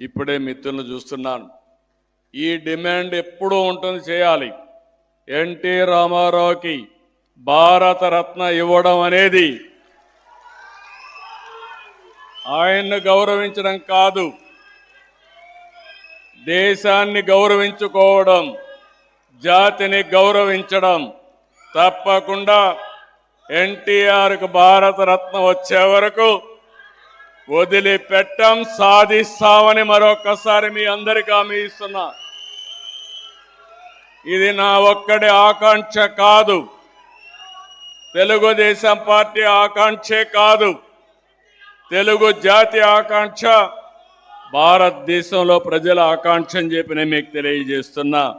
ఇప్పుడే మిత్రులను చూస్తున్నాను. ఈ డిమాండ్ ఎప్పుడూ ఉంటుంది చేయాలి. ఎన్టీ రామారావుకి భారతరత్న ఇవ్వడం అనేది ఆయన్ను గౌరవించడం కాదు దేశాన్ని గౌరవించుకోవడం జాతిని గౌరవించడం తప్పకుండా ఎన్టీఆర్కు భారతరత్న వచ్చే వరకు వదిలిపెట్టం సాధిస్తామని మరొకసారి మీ అందరికీ హామీ ఇస్తున్నా. ఇది నా ఒక్కడి ఆకాంక్ష కాదు. తెలుగుదేశం పార్టీ ఆకాంక్షే కాదు. తెలుగు జాతి ఆకాంక్ష భారతదేశంలో ప్రజల ఆకాంక్ష అని చెప్పి నేను మీకు తెలియజేస్తున్నా.